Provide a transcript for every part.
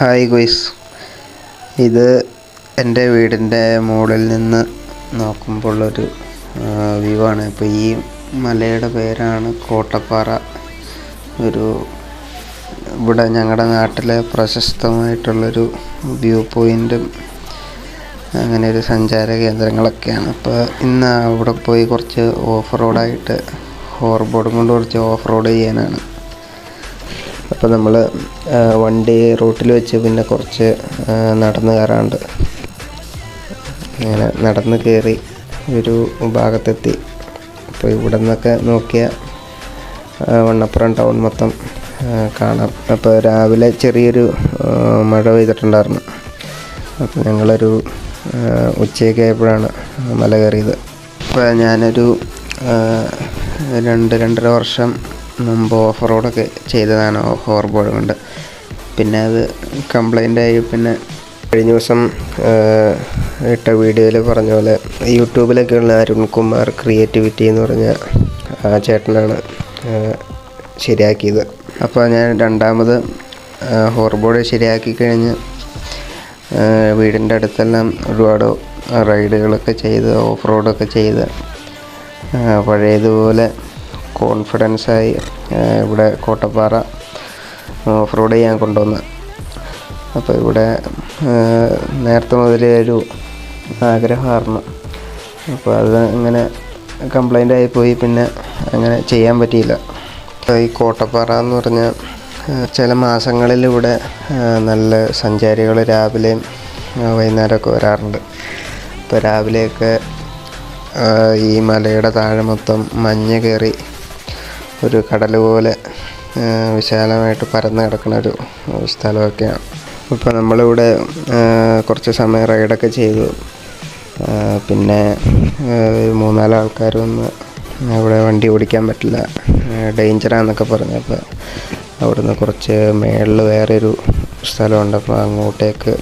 Hi guys ഇത് എന്റെ വീടിന്റെ മുകളിൽ നിന്ന് നോക്കുമ്പോഴുള്ളൊരു വ്യൂ ആണ്. ഇപ്പോൾ ഈ മലയുടെ പേരാണ് കോട്ടപ്പാറ. ഒരു ഇവിടെ ഞങ്ങളുടെ നാട്ടിലെ പ്രശസ്തമായിട്ടുള്ളൊരു വ്യൂ പോയിന്റും അങ്ങനെ ഒരു സഞ്ചാര കേന്ദ്രങ്ങളൊക്കെയാണ്. അപ്പോൾ ഇന്ന് അവിടെ പോയി കുറച്ച് ഓഫ് റോഡായിട്ട് ഹോർബോർഡും കൊണ്ട് കുറച്ച് ഓഫ് റോഡ് ചെയ്യാനാണ്. അപ്പോൾ നമ്മൾ വണ്ടി റൂട്ടിൽ വെച്ച് പിന്നെ കുറച്ച് നടന്ന് കയറാണ്ട് അങ്ങനെ നടന്ന് കയറി ഒരു ഭാഗത്തെത്തി. അപ്പോൾ ഇവിടെ നിന്നൊക്കെ നോക്കിയ വണ്ണപ്പുറം ടൗൺ മൊത്തം കാണാം. അപ്പോൾ രാവിലെ ചെറിയൊരു മഴ പെയ്തിട്ടുണ്ടായിരുന്നു. അപ്പോൾ ഞങ്ങളൊരു ഉച്ചയൊക്കെ ആയപ്പോഴാണ് മല കയറിയത്. അപ്പോൾ ഞാനൊരു രണ്ട് രണ്ടര വർഷം മുമ്പ് ഓഫ് റോഡൊക്കെ ചെയ്തതാണ് ഹോർബോർഡ് കൊണ്ട്. പിന്നെ അത് കംപ്ലൈന്റ് ആയി. പിന്നെ കഴിഞ്ഞ ദിവസം ഇട്ട വീഡിയോയിൽ പറഞ്ഞ പോലെ യൂട്യൂബിലൊക്കെയുള്ള അരുൺ കുമാർ ക്രിയേറ്റിവിറ്റി എന്ന് പറഞ്ഞ ആ ചേട്ടനാണ് ശരിയാക്കിയത്. അപ്പോൾ ഞാൻ രണ്ടാമത് ഹോർബോർഡ് ശരിയാക്കി കഴിഞ്ഞ് വീടിന്റെ അടുത്തെല്ലാം ഒരുപാട് റൈഡുകളൊക്കെ ചെയ്ത് ഓഫ് റോഡൊക്കെ ചെയ്ത് പഴയതുപോലെ കോൺഫിഡൻസായി ഇവിടെ കോട്ടപ്പാറ ഓഫ് റോഡ് ചെയ്യാൻ കൊണ്ടുവന്ന്. അപ്പോൾ ഇവിടെ നേരത്തെ മുതലേ ഒരു ആഗ്രഹമായിരുന്നു. അപ്പോൾ അത് ഇങ്ങനെ കംപ്ലൈന്റ് ആയിപ്പോയി പിന്നെ അങ്ങനെ ചെയ്യാൻ പറ്റിയില്ല. ഈ കോട്ടപ്പാറ എന്ന് പറഞ്ഞ ചില മാസങ്ങളിൽ ഇവിടെ നല്ല സഞ്ചാരികൾ രാവിലെയും വൈകുന്നേരമൊക്കെ വരാറുണ്ട്. ഇപ്പോൾ രാവിലെയൊക്കെ ഈ മലയുടെ താഴെ മൊത്തം മഞ്ഞ് കയറി ഒരു കടൽ പോലെ വിശാലമായിട്ട് പരന്ന് കിടക്കുന്ന ഒരു സ്ഥലമൊക്കെയാണ്. ഇപ്പോൾ നമ്മളിവിടെ കുറച്ച് സമയം റൈഡൊക്കെ ചെയ്തു. പിന്നെ മൂന്നാൽ ആൾക്കാരൊന്ന് ഇവിടെ വണ്ടി ഓടിക്കാൻ പറ്റില്ല. ഡേഞ്ചറാന്നൊക്കെ പറഞ്ഞു. അപ്പോൾ അവിടുന്ന് കുറച്ച് മേളിൽ വേറൊരു സ്ഥലമുണ്ട്. അപ്പോൾ അങ്ങോട്ടേക്ക്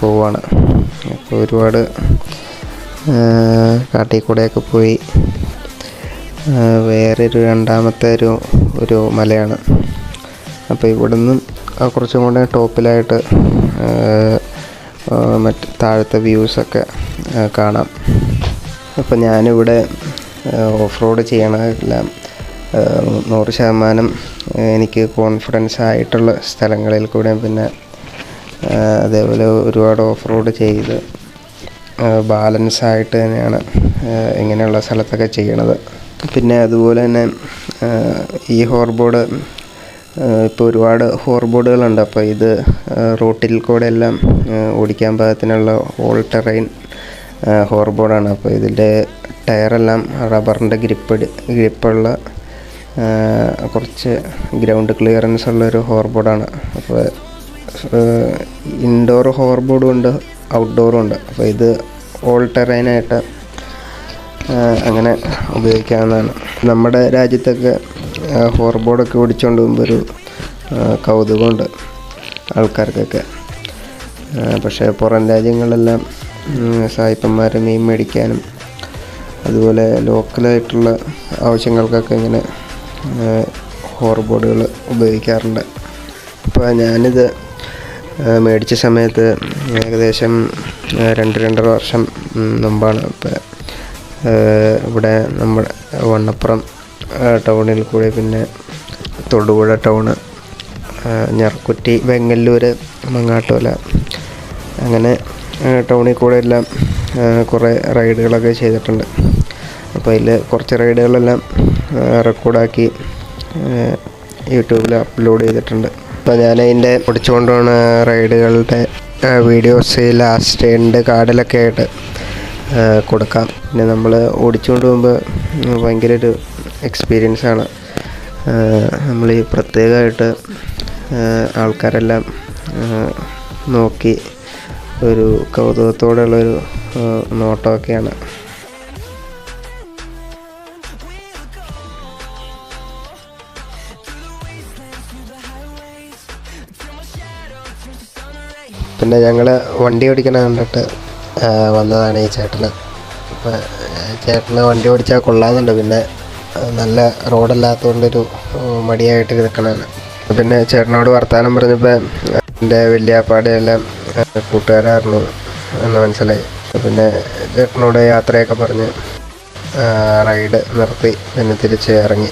പോവാണ്. അപ്പോൾ ഒരുപാട് കാട്ടിൽ കൂടെയൊക്കെ പോയി. വേറൊരു രണ്ടാമത്തെ ഒരു ഒരു മലയാണ്. അപ്പോൾ ഇവിടെ നിന്നും കുറച്ചും കൂടെ ടോപ്പിലായിട്ട് മറ്റ് താഴത്തെ വ്യൂസൊക്കെ കാണാം. അപ്പോൾ ഞാനിവിടെ ഓഫ് റോഡ് ചെയ്യണമെല്ലാം നൂറ് ശതമാനം എനിക്ക് കോൺഫിഡൻസ് ആയിട്ടുള്ള സ്ഥലങ്ങളിൽ കൂടെ പിന്നെ അതേപോലെ ഒരുപാട് ഓഫ് റോഡ് ചെയ്ത് ബാലൻസ് ആയിട്ട് തന്നെയാണ് ഇങ്ങനെയുള്ള സ്ഥലത്തൊക്കെ ചെയ്യണത്. പിന്നെ അതുപോലെ തന്നെ ഈ ഹോർബോർഡ് ഇപ്പോൾ ഒരുപാട് ഹോർബോർഡുകളുണ്ട് അപ്പോൾ ഇത് റോട്ടിൽ കൂടെ എല്ലാം ഓടിക്കാൻ പാകത്തിനുള്ള ഓൾ ടെറൈൻ ഹോർബോർഡാണ് അപ്പോൾ ഇതിന്റെ ടയറെല്ലാം റബ്ബറിന്റെ ഗ്രിപ്പ് ഗ്രിപ്പുള്ള കുറച്ച് ഗ്രൗണ്ട് ക്ലിയറൻസ് ഉള്ളൊരു ഹോർബോർഡാണ് അപ്പോൾ ഇൻഡോർ ഹോർബോർഡും ഉണ്ട് ഔട്ട്ഡോറും ഉണ്ട്. അപ്പോൾ ഇത് ഓൾ ടെറൈനായിട്ട് അങ്ങനെ ഉപയോഗിക്കാവുന്നതാണ്. നമ്മുടെ രാജ്യത്തൊക്കെ ഹോർബോർഡൊക്കെ ഓടിച്ചുകൊണ്ട് പോകുമ്പോൾ ഒരു കൗതുകമുണ്ട് ആൾക്കാർക്കൊക്കെ. പക്ഷേ പുറം രാജ്യങ്ങളെല്ലാം സായിപ്പന്മാരെ മീൻ മേടിക്കാനും അതുപോലെ ലോക്കലായിട്ടുള്ള ആവശ്യങ്ങൾക്കൊക്കെ ഇങ്ങനെ ഹോർബോർഡുകൾ ഉപയോഗിക്കാറുണ്ട്. അപ്പോൾ ഞാനിത് മേടിച്ച സമയത്ത് ഏകദേശം രണ്ട് രണ്ടര വർഷം മുമ്പാണ് ഇവിടെ നമ്മുടെ വണ്ണപ്പുറം ടൗണിൽ കൂടി പിന്നെ തൊടുപുഴ ടൗണ് ഞർക്കുറ്റി വെങ്ങല്ലൂർ മങ്ങാട്ടോല അങ്ങനെ ടൗണിൽ കൂടെ എല്ലാം കുറേ റൈഡുകളൊക്കെ ചെയ്തിട്ടുണ്ട്. അപ്പോൾ അതിൽ കുറച്ച് റൈഡുകളെല്ലാം റെക്കോർഡാക്കി യൂട്യൂബിൽ അപ്ലോഡ് ചെയ്തിട്ടുണ്ട്. അപ്പോൾ ഞാൻ അതിന്റെ ഓടിച്ചുകൊണ്ട് പോകുന്ന റൈഡുകളുടെ വീഡിയോസ് ലാസ്റ്റ് എൻഡ് കാർഡിലൊക്കെ ആയിട്ട് കൊടുക്കാം. പിന്നെ നമ്മൾ ഓടിച്ചുകൊണ്ട് പോകുമ്പോൾ ഭയങ്കര ഒരു എക്സ്പീരിയൻസ് ആണ്. നമ്മൾ ഈ പ്രത്യേകമായിട്ട് ആൾക്കാരെല്ലാം നോക്കി ഒരു കൗതുകത്തോടെയുള്ളൊരു നോട്ടമൊക്കെയാണ്. പിന്നെ ഞങ്ങൾ വണ്ടി ഓടിക്കണ കണ്ടിട്ട് വന്നതാണ് ഈ ചേട്ടന്. അപ്പോൾ ചേട്ടന് വണ്ടി ഓടിച്ചാൽ കൊള്ളാമെന്നുണ്ട്. പിന്നെ നല്ല റോഡല്ലാത്തതുകൊണ്ടൊരു മടിയായിട്ട് നിൽക്കണതാണ് പിന്നെ ചേട്ടനോട് വർത്തമാനം പറഞ്ഞപ്പോൾ എന്റെ വലിയാപ്പാടെയെല്ലാം കൂട്ടുകാരായിരുന്നു എന്ന് മനസ്സിലായി. പിന്നെ ചേട്ടനോട് യാത്രയൊക്കെ പറഞ്ഞ് റൈഡ് നിർത്തി പിന്നെ തിരിച്ച് ഇറങ്ങി.